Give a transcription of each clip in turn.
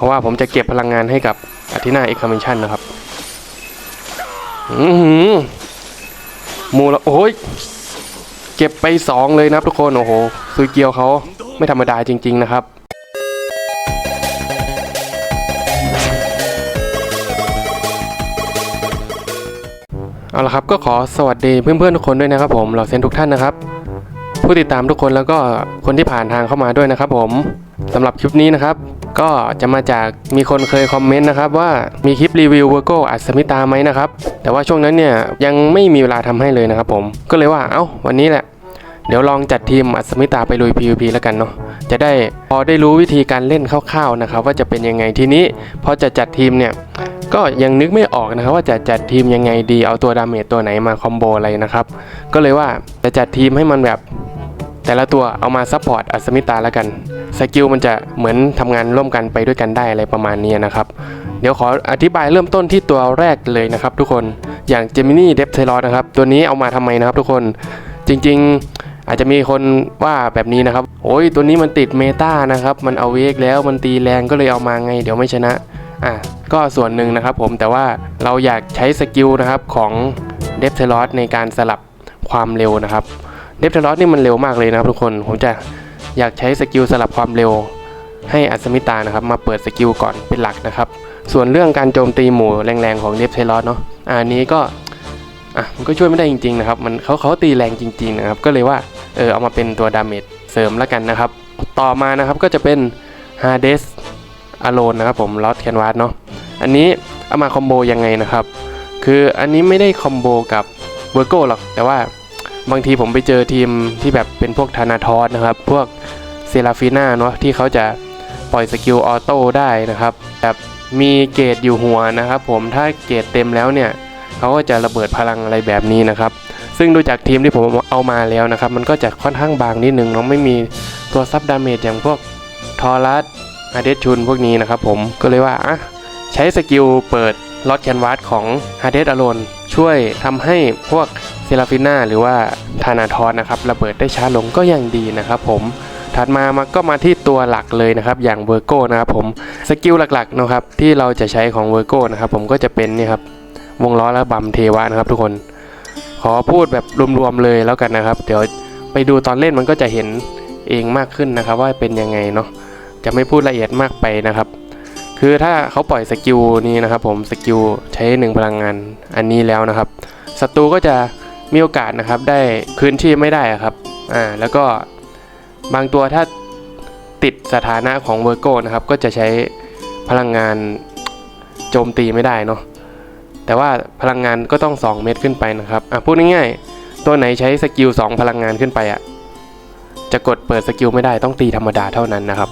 เพราะว่าผมจะเก็บพลังงานให้กับอาทินาเอ็กคามิชันนะครับ อือหือมูละโอ้ย เก็บไปสองเลยนะครับทุกคน โอ้โหซุยเกียวเขาไม่ธรรมดาจริง ๆ นะครับเอาละครับก็ขอสวัสดีเพื่อนๆทุกคนด้วยนะครับผมเหล่าเซนทุกท่านนะครับ ผู้ติดตามทุกคนแล้วก็คนที่ผ่านทางเข้ามาด้วยนะครับผมสำหรับคลิปนี้นะครับ ก็จะมาจากมีคนเคยคอมเมนต์นะครับว่ามีคลิปรีวิวเวอร์โกอัศมิตาไหมนะครับ แต่ว่าช่วงนั้นเนี่ยยังไม่มีเวลาทำให้เลยนะครับผมก็เลยว่าเอ้าวันนี้แหละ เดี๋ยวลองจัดทีมอัศมิตาไปลุย PVP แล้วกันเนาะจะได้พอได้รู้วิธีการเล่นคร่าวๆนะครับว่าจะเป็นยังไงทีนี้พอจะจัดทีมเนี่ยก็ยังนึกไม่ออกนะครับว่าจะจัดทีมยังไงดีเอาตัวดาเมจตัวไหนมาคอมโบอะไรนะครับ ก็เลยว่าจะจัดทีมให้มันแบบ แต่ละตัวเอามาซัพพอร์ตอัศมิตาแล้วกันสกิลมันจะเหมือนทำงานร่วมกันไปด้วยกันได้อะไรประมาณนี้นะครับ เดี๋ยวขออธิบายเริ่มต้นที่ตัวแรกเลยนะครับทุกคนอย่างเจมินี่เดฟเทลอนะครับ ตัวนี้เอามาทำไมนะครับทุกคนจริงๆอาจจะมีคนว่าแบบนี้นะครับ โอ้ยตัวนี้มันติดเมตานะครับ มันเอาเวกแล้วมันตีแรงก็เลยเอามาไง เดี๋ยวไม่ชนะอะก็ส่วนหนึ่งนะครับผมแต่ว่าเราอยากใช้สกิลนะครับของเดฟเทลอในการสลับความเร็วนะครับ เดฟเทลอสนี่มันเร็วมากเลยนะครับทุกคนผมจะอยากใช้สกิลสลับความเร็ว ให้อัศมิตานะครับมาเปิดสกิลก่อนเป็นหลักนะครับ ส่วนเรื่องการโจมตีหมู่แรงๆของเดฟเทลอสเนาะอันนี้ก็อะมันก็ช่วยไม่ได้จริงๆนะครับมันเขาเขาตีแรงจริงๆนะครับก็เลยว่าเออเอามาเป็นตัวดาเมจเสริมแล้วกันนะครับ ต่อมานะครับก็จะเป็น Hades อโลนนะครับผมลอสแคนวาสเนาะอันนี้เอามาคอมโบยังไงนะครับ คืออันนี้ไม่ได้คอมโบกับเวอร์โกหรอกแต่ว่า บางทีผมไปเจอทีมที่แบบเป็นพวกธนาทอสนะครับ พวกเซราฟิน่าเนาะที่เขาจะปล่อยสกิลออโต้ได้นะครับแบบมีเกรดอยู่หัวนะครับผมถ้าเกรดเต็มแล้วเนี่ยเขาก็จะระเบิดพลังอะไรแบบนี้นะครับ ซึ่งดูจากทีมที่ผมเอามาแล้วนะครับ มันก็จะค่อนข้างบางนิดนึงเนาะไม่มีตัวซับดาเมจอย่างพวกทอรัสอาเดชชุนพวกนี้นะครับผมก็เลยว่าอะใช้สกิลเปิดลอตแคนวาสของฮาเดสอโลนช่วยทำให้พวก ซราฟิน่าหรือว่าธานาทอนนะครับระเบิดได้ช้าลงก็ยังดีนะครับผมถัดมามาก็มาที่ตัวหลักเลยนะครับอย่างเวอร์โกนะครับผมสกิลหลักๆนะครับที่เราจะใช้ของเวอร์โกนะครับผมก็จะเป็นนี่ครับวงล้อและบัมเทวะนะครับทุกคนขอพูดแบบรวมๆเลยแล้วกันนะครับ เดี๋ยวไปดูตอนเล่นมันก็จะเห็นเองมากขึ้นนะครับ ว่าเป็นยังไงเนาะจะไม่พูดละเอียดมากไปนะครับ คือถ้าเขาปล่อยสกิลนี้นะครับผมสกิลใช้หนึ่งพลังงานอันนี้แล้วนะครับศัตรูก็จะ มีโอกาสนะครับได้คืนชีพไม่ได้ครับอ่าแล้วก็บางตัวถ้าติดสถานะของเวอร์โกนะครับก็จะใช้พลังงานโจมตีไม่ได้เนาะแต่ว่าพลังงานก็ต้อง 2 เม็ดขึ้นไปนะครับอะพูดง่ายๆตัวไหนใช้สกิล2พลังงานขึ้นไปอะจะกดเปิดสกิลไม่ได้ต้องตีธรรมดาเท่านั้นนะครับ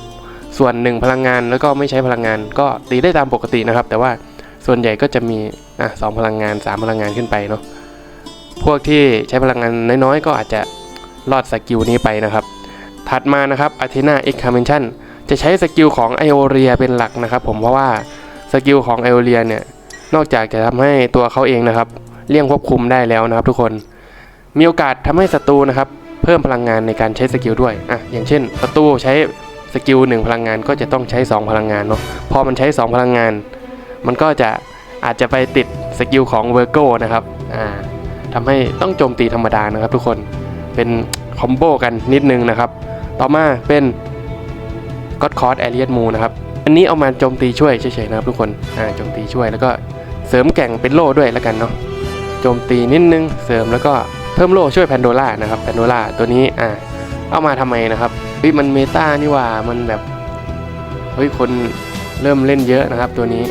ส่วน 1 พลังงานแล้วก็ไม่ใช้พลังงานก็ตีได้ตามปกตินะครับ แต่ว่าส่วนใหญ่ก็จะมีอะสพลังงาน 3 พลังงานขึ้นไปเนาะ พวกที่ใช้พลังงานน้อยๆ ก็อาจจะรอดสกิลนี้ไปนะครับ ถัดมานะครับอา t ทนาเอ็กคาเมนชันจะใช้สกิลของไอโอเรียเป็นหลักนะครับ ผมเพราะว่าสกิลของไอโอเรียเนี่ยนอกจากจะทำให้ตัวเขาเองนะครับเลี่ยงควบคุมได้แล้วนะครับ ทุกคนมีโอกาสทำให้ศัตรูนะครับ เพิ่มพลังงานในการใช้สกิลด้วยอะอย่างเช่นศัตรูใช้สกิล1พลังงานก็จะต้องใช้ 2 พลังงานเนาะพอมันใช้ 2 พลังงาน มันก็จะอาจจะไปติดสกิลของเวอร์โกนะครับอ่า ทำให้ต้องโจมตีธรรมดานะครับทุกคนเป็นคอมโบกันนิดนึงนะครับ ต่อมาเป็นก็อดคอร์สแอเรียมูนะครับ อันนี้เอามาโจมตีช่วยเฉยๆนะครับทุกคนอ่าโจมตีช่วยแล้วก็เสริมแก่งเป็นโล่ด้วยแล้วกันเนาะโจมตีนิดนึงเสริมแล้วก็เพิ่มโล่ช่วยแพนโดล่านะครับแพนโดล่าตัวนี้อ่าเอามาทำไมนะครับเฮ้ยมันเมตานี่ว่ามันแบบเฮ้ยคนเริ่มเล่นเยอะนะครับ ตัวนี้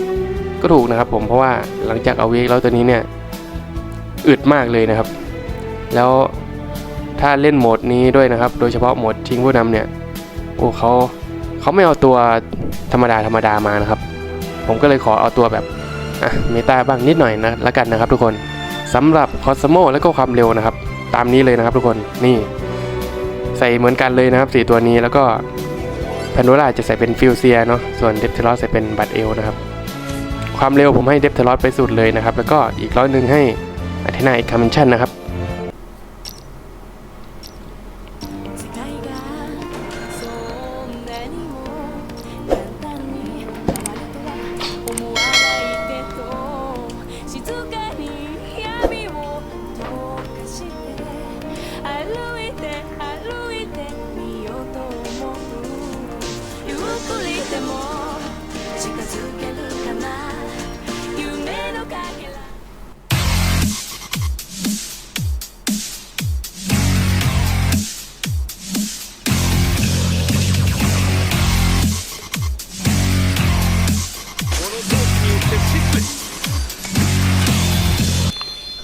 ก็ถูกนะครับผมเพราะว่าหลังจากเอาเวกแล้วตัวนี้เนี่ย อึดมากเลยนะครับ แล้วถ้าเล่นโหมดนี้ด้วยนะครับ โดยเฉพาะโหมดชิงผู้นำเนี่ย โอ้เขาเขาไม่เอาตัวธรรมดาธรรมดามานะครับ ผมก็เลยขอเอาตัวแบบอะเมตาบ้างนิดหน่อยนะละกันนะครับ ทุกคนสำหรับคอสโมและก็ความเร็วนะครับ ตามนี้เลยนะครับทุกคนนี่ใส่เหมือนกันเลยนะครับสีตัวนี้แล้วก็แพนโดล่าจะใส่เป็นฟิลเซียเนาะส่วนเดฟเทลอสใส่เป็นบัตเอลนะครับ ความเร็วผมให้เดฟเทลอสไปสุดเลยนะครับ แล้วก็อีกร้อยหนึ่งให้ อัธนาอีกคามินชั่นนะครับ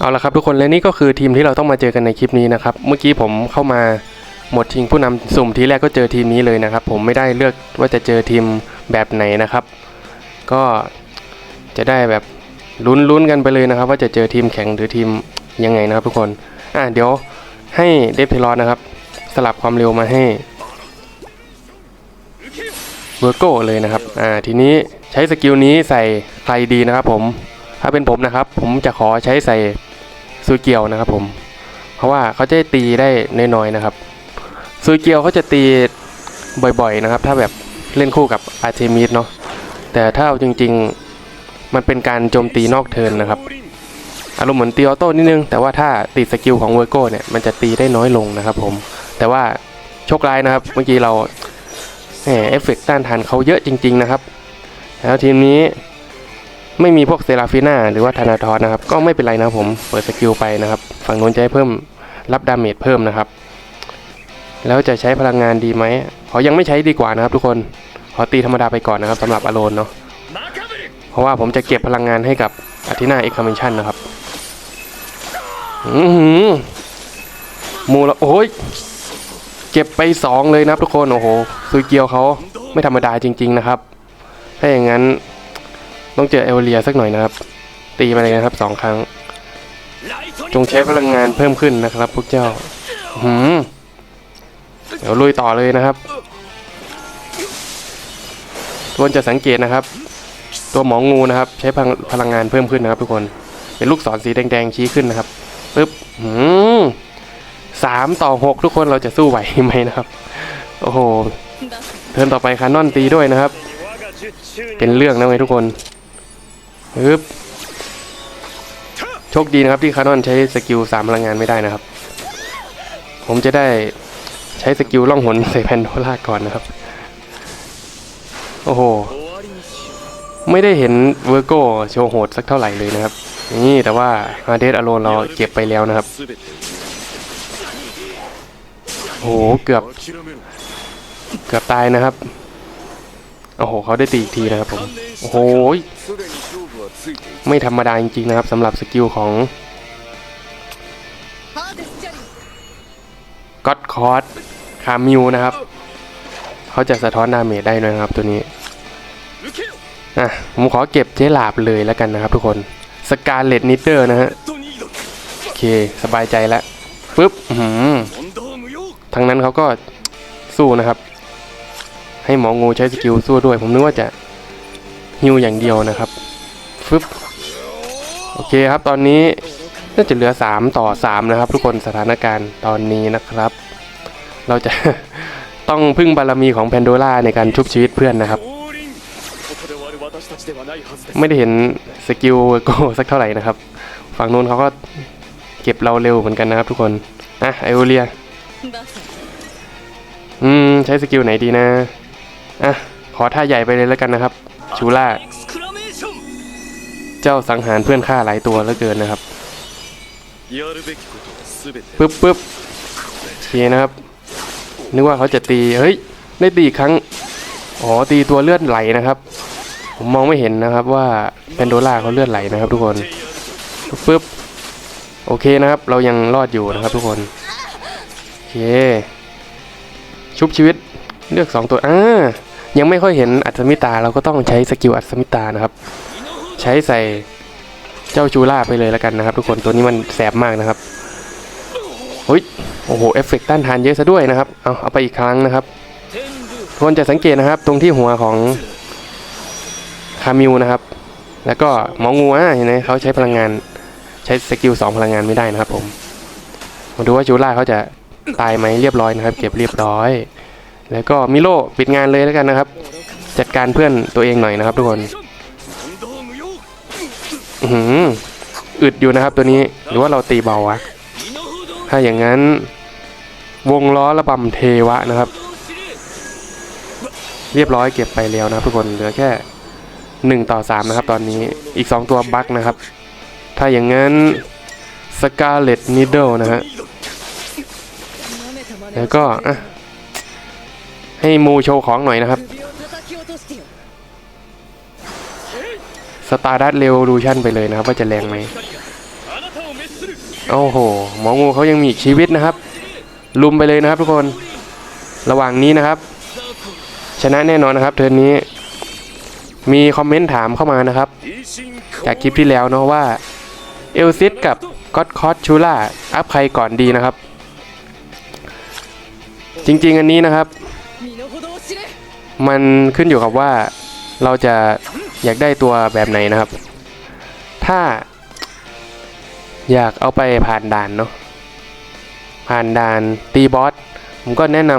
เอาละครับทุกคนและนี่ก็คือทีมที่เราต้องมาเจอกันในคลิปนี้นะครับเมื่อกี้ผมเข้ามาหมดทิ้งผู้นำสุ่มทีแรกก็เจอทีมนี้เลยนะครับ ผมไม่ได้เลือกว่าจะเจอทีมแบบไหนนะครับ ก็จะได้แบบลุ้นๆกันไปเลยนะครับ ว่าจะเจอทีมแข็งหรือทีมยังไงนะครับ ทุกคนอะเดี๋ยวให้เดฟเทลอสนะครับ สลับความเร็วมาให้เวอร์โก้เลยนะครับอ่าทีนี้ใช้สกิลนี้ใส่ใครดีนะครับ ผมถ้าเป็นผมนะครับ ผมจะขอใช้ใส่ ซูเกียวนะครับผม เพราะว่าเขาจะตีได้น้อยๆนะครับซูเกียวเขาจะตีบ่อยๆนะครับ ถ้าแบบเล่นคู่กับอาร์เทมิสเนาะแต่ถ้าเอาจริงๆมันเป็นการโจมตีนอกเทิร์นนะครับอารมณ์เหมือนตีออโต้นิดนึง แต่ว่าถ้าติดสกิลของเวอร์โก้เนี่ยมันจะตีได้น้อยลงนะครับผม แต่ว่าโชคร้ายนะครับ เมื่อกี้เราเอฟเฟกต์ต้านทานเขาเยอะจริง ๆนะครับ แล้วทีมนี้ ไม่มีพวกเซราฟิน่าหรือว่าธนาทอนนะครับ ก็ไม่เป็นไรนะผมเปิดสกิลไปนะครับ ฝั่งโน้นจะให้เพิ่มรับดาเมจเพิ่มนะครับ แล้วจะใช้พลังงานดีไหมขอยังไม่ใช้ดีกว่านะครับ ทุกคนขอตีธรรมดาไปก่อนนะครับสำหรับอโลนเนาะเพราะว่าผมจะเก็บพลังงานให้กับอาทินาเอ็กคามิชันนะครับอือหือมูละโอ้ยเก็บไปสองเลยนะครับทุกคน โอ้โหซุยเกียวเขาไม่ธรรมดาจริง ๆ นะครับ ถ้าอย่างนั้น ต้องเจอเอลเลียสักหน่อยนะครับ ตีมาเลยนะครับสองครั้ง จงใช้พลังงานเพิ่มขึ้นนะครับ พวกเจ้าหืมเดี๋ยวลุยต่อเลยนะครับทุกคนจะสังเกตนะครับ ตัวหมองูนะครับ ใช้พลังพลังงานเพิ่มขึ้นนะครับ ทุกคนเป็นลูกศรสีแดงๆชี้ขึ้นนะครับปึ๊บหืมสามต่อหกทุกคนเราจะสู้ไหวไหมนะครับ โอ้โหเทิร์นต่อไปคานอนตีด้วยนะครับ เป็นเรื่องนะเว้ยทุกคน ปึ๊บโชคดีนะครับที่คานอนใช้สกิลสามพลังงานไม่ได้นะครับ ผมจะได้ใช้สกิลล่องหนใส่แพนโดล่าก่อนนะครับ โอ้โห ไม่ได้เห็นเวอร์โก้โชว์โหดสักเท่าไหร่เลยนะครับ นี่แต่ว่าฮาเดสอโลนเราเก็บไปแล้วนะครับ โอ้โห เกือบ เกือบตายนะครับ โอ้โหเขาได้ตีอีกทีนะครับผม โอ้โหไม่ธรรมดาจริงๆนะครับสำหรับสกิลของก็อดคอร์สคามิวนะครับ เขาจะสะท้อนดาเมจได้ด้วยนะครับตัวนี้อะผมขอเก็บเจลาบเลยแล้วกันนะครับทุกคนสกาเลตนิเตอร์นะฮะโอเค สบายใจแล้วปึ๊บหือทางนั้นเขาก็สู้นะครับ ให้หมองูใช้สกิลสู้ด้วย ผมนึกว่าจะฮิวอย่างเดียวนะครับฟึบโอเคครับตอนนี้น่าจะเหลือ 3 ต่อ 3 นะครับ ทุกคนสถานการณ์ตอนนี้นะครับ เราจะต้องพึ่งบารมีของแพนโดล่าในการชุบชีวิตเพื่อนนะครับ ไม่ได้เห็นสกิลโกสักเท่าไหร่นะครับ ฝั่งนู้นเขาก็เก็บเราเร็วเหมือนกันนะครับทุกคน อะไอโอเลีย อืม ใช้สกิลไหนดีนะ อะ ขอท่าใหญ่ไปเลยแล้วกันนะครับ ชูล่า เจ้าสังหารเพื่อนข้าหลายตัวเหลือเกินนะครับปึ๊บปึ๊บโอเคนะครับ นึกว่าเขาจะตี เฮ้ย ได้ตีอีกครั้ง อ๋อ ตีตัวเลือดไหลนะครับ ผมมองไม่เห็นนะครับว่าแพนโดล่าเขาเลือดไหลนะครับ ทุกคนปึ๊บโอเคนะครับ เรายังรอดอยู่นะครับทุกคน โอเค ชุบชีวิต เลือกสองตัวอ่ายังไม่ค่อยเห็นอัศมิตาเราก็ต้องใช้สกิลอัศมิตานะครับ ใช้ใส่เจ้าชูล่าไปเลยแล้วกันนะครับ ทุกคนตัวนี้มันแสบมากนะครับเฮ้ยโอ้โหเอฟเฟกต์ต้านทานเยอะซะด้วยนะครับเอาเอาไปอีกครั้งนะครับทุกคนจะสังเกตนะครับ ตรงที่หัวของคามิวนะครับ แล้วก็หมองูอะเห็นไหมเขาใช้พลังงานใช้สกิลสองพลังงานไม่ได้นะครับผมมาดูว่าจูล่าเขาจะตายไหมเรียบร้อยนะครับ เก็บเรียบร้อย แล้วก็มิโลปิดงานเลยแล้วกันนะครับ จัดการเพื่อนตัวเองหน่อยนะครับทุกคนอื้อหืออึดอยู่นะครับตัวนี้หรือว่าเราตีเบาวะถ้าอย่างนั้น วงล้อระบำเทวะนะครับ เรียบร้อยเก็บไปแล้วนะทุกคนเหลือแค่หนึ่งต่อสามนะครับ ตอนนี้อีกสองตัวบั๊กนะครับ ถ้าอย่างนั้นสกาเลตนิดเดิลนะฮะแล้วก็อะ ให้มูโชว์ของหน่อยนะครับสตาร์ดัตเรวลูชันไปเลยนะครับ ว่าจะแรงไหมโอ้โห หมองูเขายังมีชีวิตนะครับ ลุมไปเลยนะครับทุกคนระหว่างนี้นะครับ ชนะแน่นอนนะครับเทิร์นนี้ มีคอมเมนต์ถามเข้ามานะครับ จากคลิปที่แล้วเนาะว่าเอลซิสกับก็อตคอสชูล่าอัพใครก่อนดีนะครับ จริงๆอันนี้นะครับ มันขึ้นอยู่กับว่าเราจะอยากได้ตัวแบบไหนนะครับ ถ้า อยากเอาไปผ่านด่านเนาะผ่านด่านตีบอสผมก็แนะน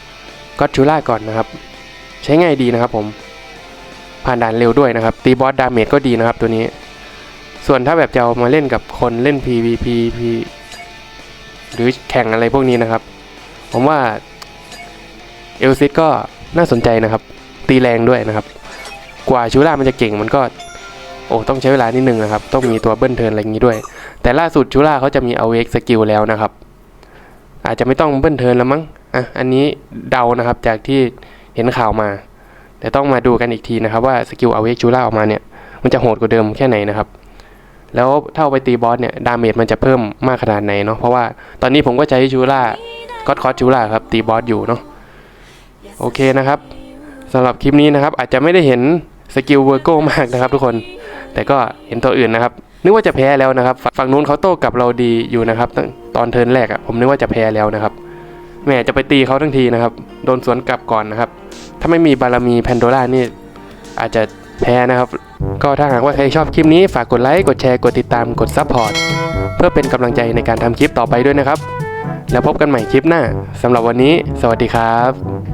ำก็ตชูล่าก่อนนะครับ ใช้ง่ายดีนะครับผม ผ่านด่านเร็วด้วยนะครับ ตีบอสดาเมจก็ดีนะครับตัวนี้ ส่วนถ้าแบบจะเอามาเล่นกับคนเล่น PVP หรือแข่งอะไรพวกนี้นะครับ ผมว่า เอลซิสก็น่าสนใจนะครับ ตีแรงด้วยนะครับ กว่าชูล่ามันจะเก่งมันก็ โอ้ต้องใช้เวลานิดนึงนะครับ ต้องมีตัวเบิ้ลเทิร์นอะไรอย่างนี้ด้วย แต่ล่าสุดชูล่าเขาจะมีเอาเวกสกิลแล้วนะครับ อาจจะไม่ต้องเบิ้ลเทิร์นแล้วมั้งอะอันนี้เดานะครับจากที่เห็นข่าวมาแต่ต้องมาดูกันอีกทีนะครับว่าสกิลเอาเวกชูล่าออกมาเนี่ยมันจะโหดกว่าเดิมแค่ไหนนะครับแล้วถ้าเอาไปตีบอสเนี่ยดาเมจมันจะเพิ่มมากขนาดไหนเนาะเพราะว่าตอนนี้ผมก็ใช้ชูล่าก็อดคอสชูล่าครับตีบอสอยู่เนาะ โอเคนะครับสำหรับคลิปนี้นะครับ อาจจะไม่ได้เห็นสกิลเวอร์โก้มากนะครับทุกคน แต่ก็เห็นตัวอื่นนะครับ นึกว่าจะแพ้แล้วนะครับ ฝั่งนู้นเขาโต้กลับเราดีอยู่นะครับ ตอนเทิร์นแรกอะผมนึกว่าจะแพ้แล้วนะครับแหม่จะไปตีเขาทั้งทีนะครับ โดนสวนกลับก่อนนะครับ ถ้าไม่มีบารมีแพนโดล่านี่อาจจะแพ้นะครับ ก็ถ้าหากว่าใครชอบคลิปนี้ฝากกดไลค์ กดแชร์ กดติดตาม กดซับพอร์ต เพื่อเป็นกำลังใจในการทำคลิปต่อไปด้วยนะครับ แล้วพบกันใหม่คลิปหน้าสำหรับวันนี้ สวัสดีครับ